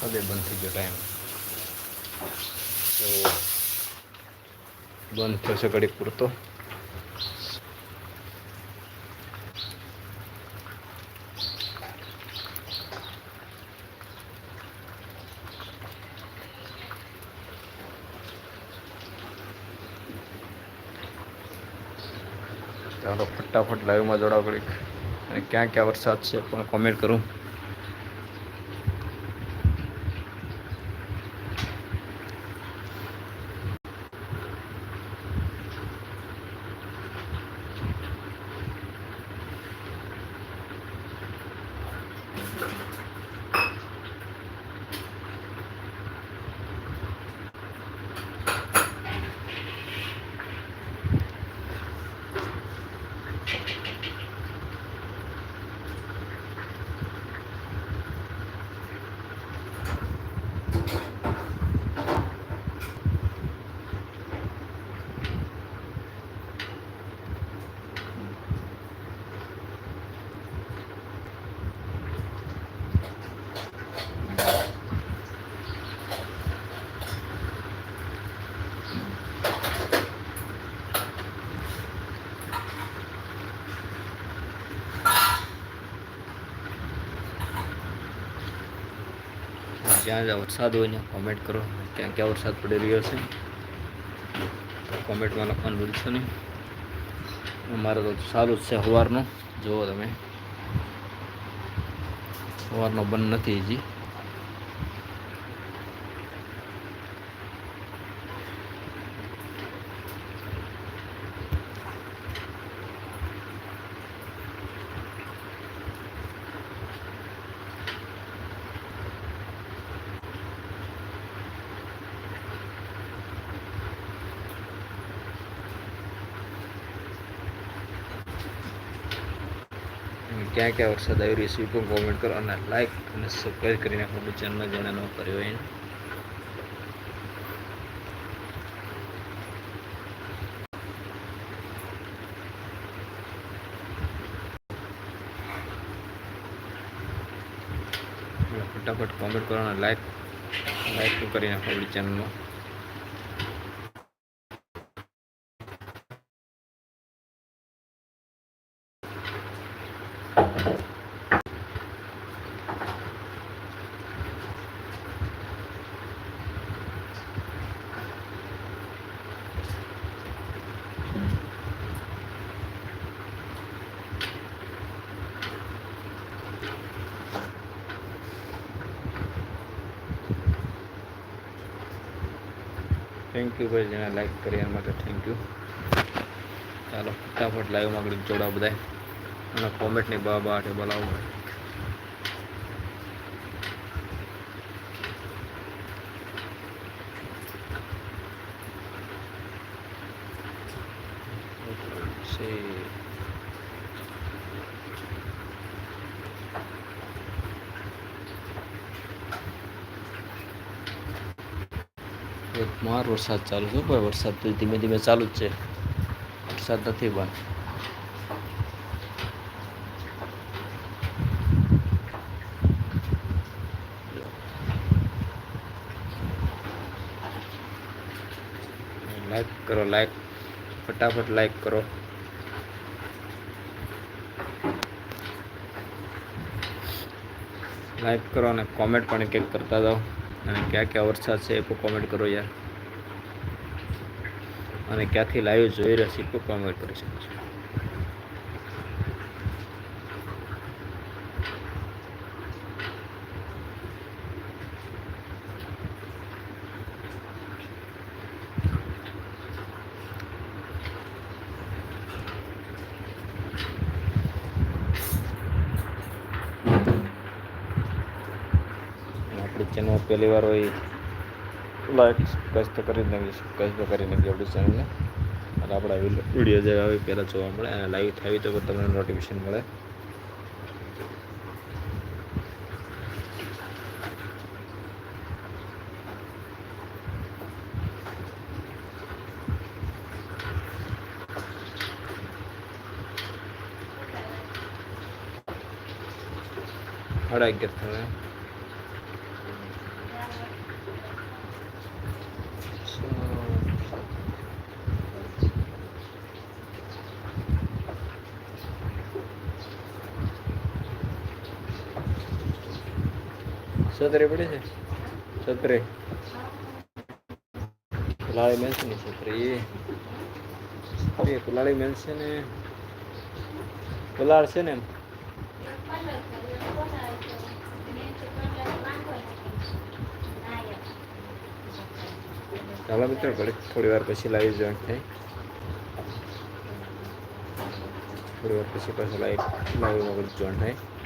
હદે બંધ થઈ ગયો ટાઈમ તો બંધ થશે ઘડીક પૂરતો. ચાલો, ફટાફટ લાઈવમાં જોડાવ ઘડીક. અને ક્યાં ક્યાં વરસાદ છે પણ કોમેન્ટ કરું. જ્યાં જ્યાં વરસાદ હોય ને કોમેન્ટ કરો. ક્યાં ક્યાં વરસાદ પડી રહ્યો છે કોમેન્ટમાં લખવાનું ભૂલશો નહીં. અમારે તો સારું જ છે સવારનું જુઓ તમે. સવારનો બંધ નથી હજી અને ક્યાં ક્યાં વરસાદ આવી રહ્યો છે એ પણ કોમેન્ટ કરો અને લાઈક અને સબસ્ક્રાઈબ કરીને આપણું ચેનલ ન કર્યો હોય. ફટાફટ કોમેન્ટ કરો અને લાઈક લાઈક કરીને કરી નાખો આપણી ચેનલમાં થેન્ક યુ ભાઈ જેને લાઈક કરી એના માટે થેન્ક યુ ચાલો, ફટાફટ લાઈવમાં આગળ જોડાવ બધા અને કોમેન્ટની બાબા બાટે બોલાવો છે માર વરસાદ ચાલુ છે ભાઈ વરસાદ તો ધીમે ધીમે ચાલુ જ છે. વરસાદ નથી બંધ લાઈક કરો લાઈક ફટાફટ લાઈક કરો. લાઈક કરો અને કોમેન્ટ પણ એક કરતા જાઓ. અને ક્યાં ક્યાં વરસાદ છે એ પણ કોમેન્ટ કરો યાર. અને ક્યાંથી લાઈવ જોઈ રહ્યા છે કોમેન્ટ કરી શકો છો અને આપણી ચેનલ પહેલી વાર હોય લાઈક તો કરી જ નાખીએ કશ કરી નાખીએ આપણી ચેનલને અને આપણા વીડિયો જે આવે પહેલાં જોવા મળે અને લાઈવ થાય તો તમને નોટિફિકેશન મળે. સાડા અગિયાર થયા. છત્રી પડે છે છત્રી કુલાળી મેલ છે ને છત્રી એ કુલાળી મેલ છે ને કુલાળ છે ને એમ ચાલો મિત્રો ઘડીક થોડી વાર પછી લાઈવ જોઈન્ટ થાય થોડી વાર પછી પાછું લાઈવ લાઈવમાં બધું જોઈન્ટ થાય